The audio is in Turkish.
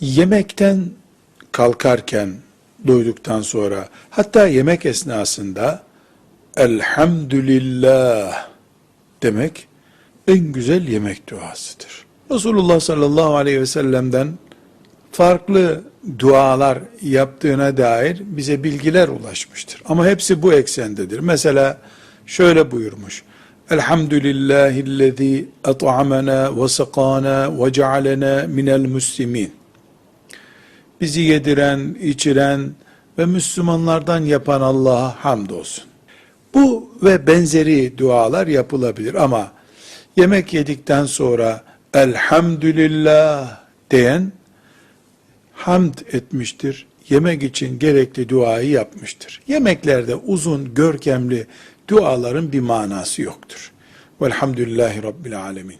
Yemekten kalkarken, doyduktan sonra, hatta yemek esnasında Elhamdülillah demek en güzel yemek duasıdır. Resulullah sallallahu aleyhi ve sellem'den farklı dualar yaptığına dair bize bilgiler ulaşmıştır. Ama hepsi bu eksendedir. Mesela şöyle buyurmuş. Elhamdülillahillezî at'amena ve sakana ve cealena minel müslimin. Bizi yediren, içiren ve Müslümanlardan yapan Allah'a hamdolsun. Bu ve benzeri dualar yapılabilir ama yemek yedikten sonra elhamdülillah diyen hamd etmiştir. Yemek için gerekli duayı yapmıştır. Yemeklerde uzun, görkemli duaların bir manası yoktur. Velhamdülillahi Rabbil Alemin.